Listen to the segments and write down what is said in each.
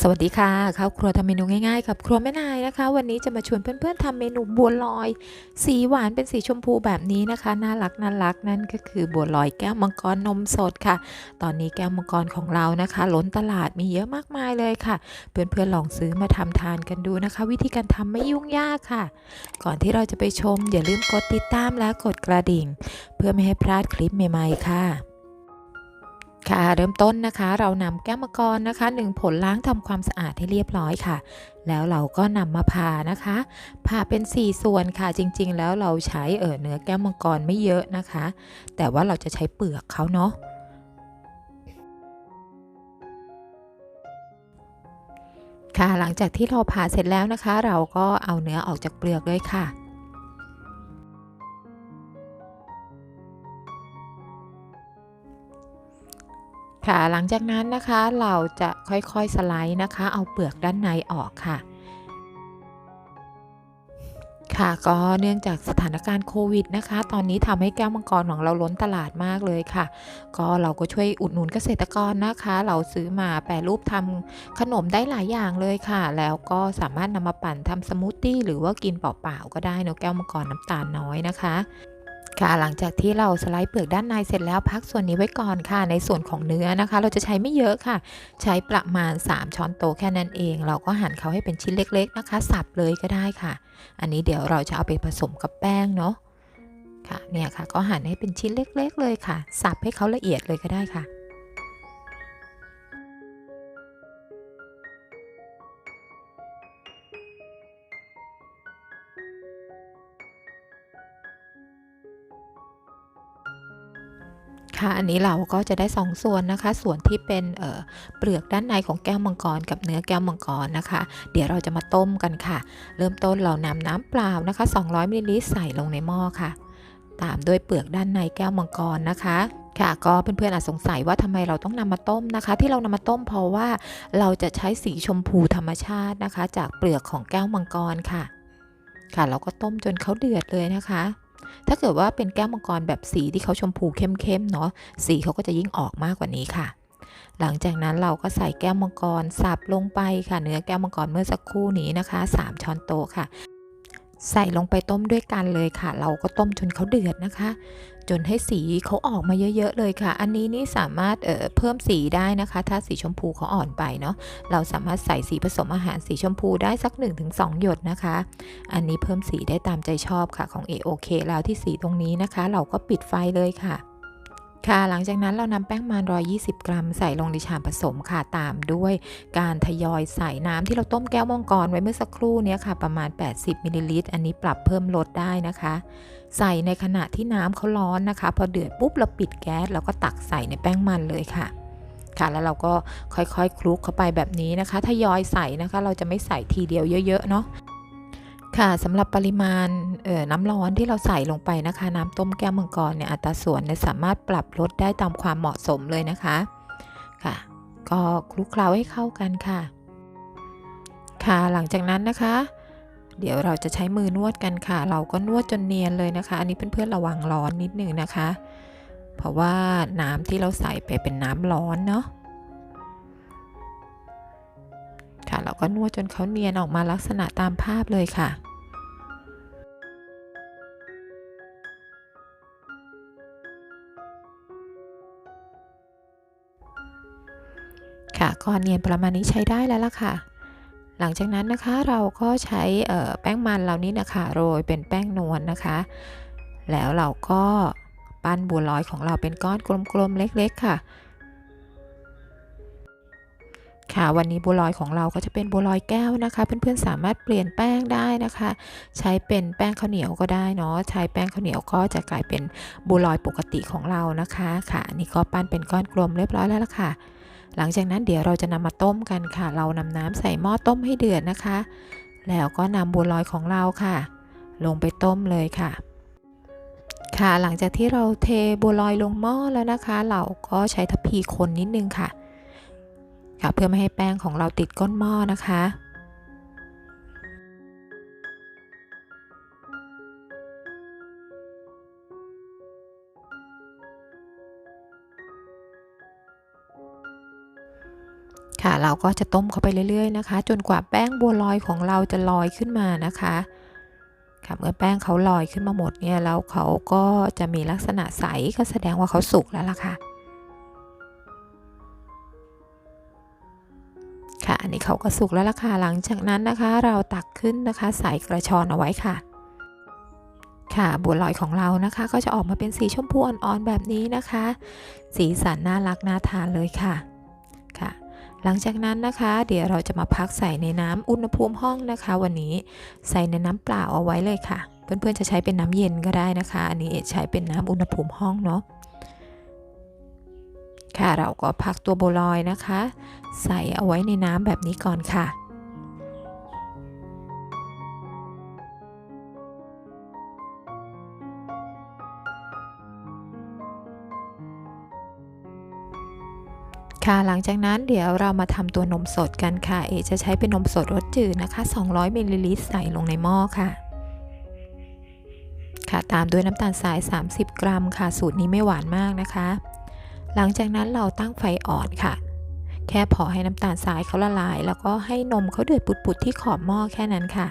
สวัสดีค่ะข้าวครัวทำเมนูง่ายๆกับครัวแม่นายนะคะ วันนี้จะมาชวนเพื่อนๆทำเมนูบัวลอย สีหวานเป็นสีชมพูแบบนี้นะคะน่ารักน่ารักนั่นก็คือบัวลอยแก้วมังกรนมสดค่ะ ตอนนี้แก้วมังกรของเรานะคะล้นตลาดมีเยอะมากมายเลยค่ะ เพื่อนๆลองซื้อมาทำทานกันดูนะคะ วิธีการทำไม่ยุ่งยากค่ะ ก่อนที่เราจะไปชม อย่าลืมกดติดตามและกดกระดิ่ง เพื่อไม่ให้พลาดคลิปใหม่ๆค่ะ ค่ะเริ่มต้นนะคะ เรานำแก้วมังกรนะคะหนึ่งผลล้างทำความสะอาดให้เรียบร้อยค่ะ แล้วเราก็นำมาผ่านะคะผ่าเป็น 4 ส่วนค่ะจริง ๆ แล้วเราใช้เออเนื้อแก้วมังกรไม่เยอะนะคะ แต่ว่าเราจะใช้เปลือกเขาเนาะค่ะหลังจากที่เราผ่าเสร็จแล้วนะคะ เราก็เอาเนื้อออกจากเปลือกด้วยค่ะ ค่ะ หลังจากนั้นนะคะเราจะค่อยๆสไลด์นะคะ เอาเปลือกด้านในออกค่ะ ค่ะก็เนื่องจากสถานการณ์โควิดนะคะ ตอนนี้ทำให้แก้วมังกรของเราล้นตลาดมากเลยค่ะ ก็เราก็ช่วยอุดหนุนเกษตรกรนะคะ เราซื้อมาแปรรูปทำขนมได้หลายอย่างเลยค่ะ แล้วก็สามารถนำมาปั่นทำสมูทตี้หรือว่ากินเปล่าๆก็ได้เนอะแก้วมังกรน้ำตาลน้อยนะคะ ค่ะหลังจากที่เราสไลด์เปลือกด้านในเสร็จแล้วพักส่วนนี้ไว้ก่อนค่ะ ในส่วนของเนื้อนะคะ เราจะใช้ไม่เยอะค่ะ ใช้ประมาณ 3 ช้อนโต๊ะแค่นั้นเอง เราก็หั่นเขาให้เป็นชิ้นเล็ก ๆนะคะ สับเลยก็ได้ค่ะ อันนี้เดี๋ยวเราจะเอาไปผสมกับแป้งเนาะค่ะเนี่ยค่ะ ก็หั่นให้เป็นชิ้นเล็ก ๆ เลยค่ะ สับให้เขาละเอียดเลยก็ได้ค่ะ ค่ะอันนี้เราก็จะได้2ส่วนนะคะ ส่วนที่เป็นเเปลือกด้านในของแก้วมังกรกับเนื้อแก้วมังกรนะคะ เดี๋ยวเราจะมาต้มกันค่ะ เริ่มต้นเรานำน้ำเปล่านะคะ 200มิลลิลิตรใส่ลงในหม้อค่ะ ตามด้วยเปลือกด้านในแก้วมังกรนะคะค่ะก็เพื่อนๆอาจสงสัยว่าทำไมเราต้องนำมาต้มนะคะ ที่เรานำมาต้มเพราะว่าเราจะใช้สีชมพูธรรมชาตินะคะ จากเปลือกของแก้วมังกรค่ะ ค่ะ เราก็ต้มจนเขาเดือดเลยนะคะ ถ้าเกิดว่าเป็นแก้วมังกรแบบสีที่เขาชมพูเข้มๆเนาะสีเขาก็จะยิ่งออกมากกว่านี้ค่ะ หลังจากนั้นเราก็ใส่แก้วมังกรสับลงไปค่ะ เนื้อแก้วมังกรเมื่อสักครู่นี้นะคะ 3 ช้อนโต๊ะค่ะ ใส่ลงไปต้มด้วยกันเลยค่ะ เราก็ต้มจนเขาเดือดนะคะ จนให้สีเขาออกมาเยอะ ๆ เลยค่ะ อันนี้นี่สามารถเเพิ่มสีได้นะคะ ถ้าสีชมพูเขาอ่อนไปเนาะเราสามารถใส่สีผสมอาหารสีชมพูได้สัก 1-2 หยดนะคะ อันนี้เพิ่มสีได้ตามใจชอบค่ะของ A โอเคแล้วที่สีตรงนี้นะคะ เราก็ปิดไฟเลยค่ะ ค่ะ หลังจากนั้นเรานำแป้งมัน 120 กรัม ใส่ลงในชามผสมค่ะ ตามด้วยการทยอยใส่น้ำที่เราต้มแก้วมังกรไว้เมื่อสักครู่นี้ค่ะ ประมาณ 80มิลลิลิตร อันนี้ปรับเพิ่มลดได้นะคะ ใส่ในขณะที่น้ำเขาร้อนนะคะ พอเดือดปุ๊บเราปิดแก๊สแล้วก็ตักใส่ในแป้งมันเลยค่ะค่ะแล้วเราก็ค่อยๆคคลุกเข้าไปแบบนี้นะคะ ทยอยใส่นะคะ เราจะไม่ใส่ทีเดียวเยอะๆเนาะ ค่ะสำหรับปริมาณน้ำร้อนที่เราใส่ลงไปนะคะ น้ำต้มแก้วมังกรเนี่ยอัตราส่วนเนี่ยสามารถปรับลดได้ตามความเหมาะสมเลยนะคะค่ะ ก็คลุกเคล้าให้เข้ากันค่ะ ค่ะหลังจากนั้นนะคะ เดี๋ยวเราจะใช้มือนวดกันค่ะ เราก็นวดจนเนียนเลยนะคะ อันนี้เพื่อนๆระวังร้อนนิดนึงนะคะ เพราะว่าน้ำที่เราใส่ไปเป็นน้ำร้อนเนาะค่ะเราก็นวดจนเขาเนียนออกมาลักษณะตามภาพเลยค่ะ ค่ะก็เนียนประมาณนี้ใช้ได้แล้วล่ะค่ะ หลังจากนั้นนะคะเราก็ใช้แป้งมันเรานี้นะคะโรยเป็นแป้งนวลนนะคะ แล้วเราก็ปั้นบัวลอยของเราเป็นก้อนกลมๆเล็ก ๆ ค่ะค่ะ วันนี้บัวลอยของเราก็จะเป็นบัวลอยแก้วนะคะ เพื่อนๆสามารถเปลี่ยนแป้งได้นะคะ ใช้เป็นแป้งข้าวเหนียวก็ได้เนาะใช้แป้งข้าวเหนียวก็จะกลายเป็นบัวลอยปกติของเรานะคะ ค่ะนี่ก็ปั้นเป็นก้อนกลมเรียบร้อยแล้วล่ะค่ะ หลังจากนั้นเดี๋ยวเราจะนำมาต้มกันค่ะ เรานำน้ำใส่หม้อต้มให้เดือดนะคะ แล้วก็นำบัวลอยของเราค่ะ ลงไปต้มเลยค่ะ ค่ะหลังจากที่เราเทบัวลอยลงหม้อแล้วนะคะ เราก็ใช้ทัพพีคนนิดนึงค่ะ ค่ะเพื่อไม่ให้แป้งของเราติดก้นหม้อนะคะ ค่ะ เราก็จะต้มเข้าไปเรื่อยๆนะคะ จนกว่าแป้งบัวลอยของเราจะลอยขึ้นมานะคะค่ะเมื่อแป้งเขาลอยขึ้นมาหมดเนี่ยแล้วเขาก็จะมีลักษณะใสก็แสดงว่าเขาสุกแล้วล่ะค่ะ ค่ะ อันนี้เขาก็สุกแล้วล่ะค่ะ หลังจากนั้นนะคะ เราตักขึ้นนะคะใส่กระชอนเอาไว้ค่ะ ค่ะบัวลอยของเรานะคะ ก็จะออกมาเป็นสีชมพูอ่อนๆแบบนี้นะคะ สีสันน่ารักน่าทานเลยค่ะ ค่ะ หลังจากนั้นนะคะ เดี๋ยวเราจะมาพักใส่ในน้ำอุณหภูมิห้องนะคะ วันนี้ใส่ในน้ำเปล่าเอาไว้เลยค่ะ เพื่อนๆจะใช้เป็นน้ำเย็นก็ได้นะคะ อันนี้เอใช้เป็นน้ำอุณหภูมิห้องเนาะค่ะเราก็พักตัวโบลอยนะคะ ใส่เอาไว้ในน้ำแบบนี้ก่อนค่ะ ค่ะหลังจากนั้นเดี๋ยวเรามาทำตัวนมสดกันค่ะ เอจะใช้เป็นนมสดรสจืดนะคะ 200มิลลิลิตรใส่ลงในหม้อค่ะ ค่ะตามด้วยน้ำตาลทราย 30 กรัมค่ะ สูตรนี้ไม่หวานมากนะคะ หลังจากนั้นเราตั้งไฟอ่อนค่ะ แค่พอให้น้ำตาลทรายเขาละลาย แล้วก็ให้นมเขาเดือดปุดๆที่ขอบหม้อแค่นั้นค่ะ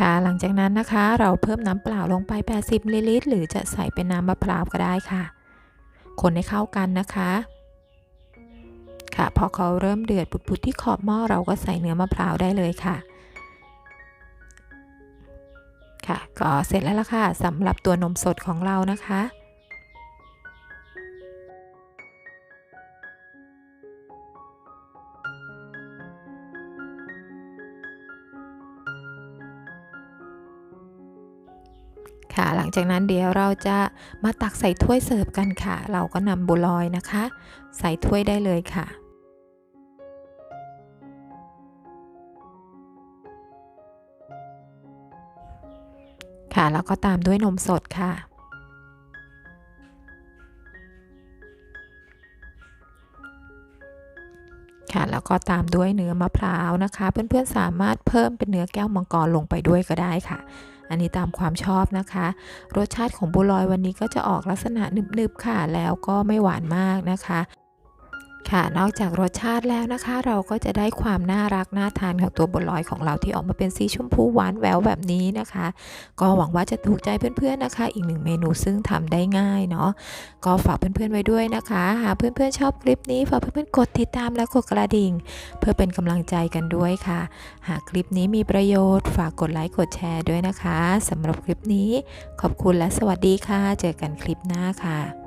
ค่ะ หลังจากนั้นนะคะ เราเพิ่มน้ำเปล่าลงไป 80มิลลิลิตรหรือจะใส่เป็นน้ำมะพร้าวก็ได้ค่ะ คนให้เข้ากันนะคะ ค่ะ พอเขาเริ่มเดือดปุดๆที่ขอบหม้อเราก็ใส่เนื้อมะพร้าวได้เลยค่ะค่ะก็เสร็จแล้วล่ะค่ะสำหรับตัวนมสดของเรานะคะ ค่ะ หลังจากนั้นเดี๋ยวเราจะมาตักใส่ถ้วยเสิร์ฟกันค่ะ เราก็นำบัวลอยนะคะ ใส่ถ้วยได้เลยค่ะค่ะ แล้วก็ตามด้วยนมสดค่ะ ค่ะ แล้วก็ตามด้วยเนื้อมะพร้าวนะคะ เพื่อนๆสามารถเพิ่มเป็นเนื้อแก้วมังกรลงไปด้วยก็ได้ค่ะ อันนี้ตามความชอบนะคะ รสชาติของบัวลอยวันนี้ก็จะออกลักษณะหนึบๆค่ะ แล้วก็ไม่หวานมากนะคะ ค่ะ นอกจากรสชาติแล้วนะคะ เราก็จะได้ความน่ารักน่าทานของตัวบัวลอยของเราที่ออกมาเป็นสีชมพูหวานแหววแบบนี้นะคะ ก็หวังว่าจะถูกใจเพื่อนๆนะคะ อีกหนึ่งเมนูซึ่งทำได้ง่ายเนาะก็ฝากเพื่อนๆไว้ด้วยนะคะหากเพื่อนๆชอบคลิปนี้ฝากเพื่อนๆกดติดตามและกดกระดิ่ง เพื่อเป็นกำลังใจกันด้วยค่ะ หากคลิปนี้มีประโยชน์ ฝากกดไลค์กดแชร์ด้วยนะคะสำหรับคลิปนี้ ขอบคุณและสวัสดีค่ะ เจอกันคลิปหน้าค่ะ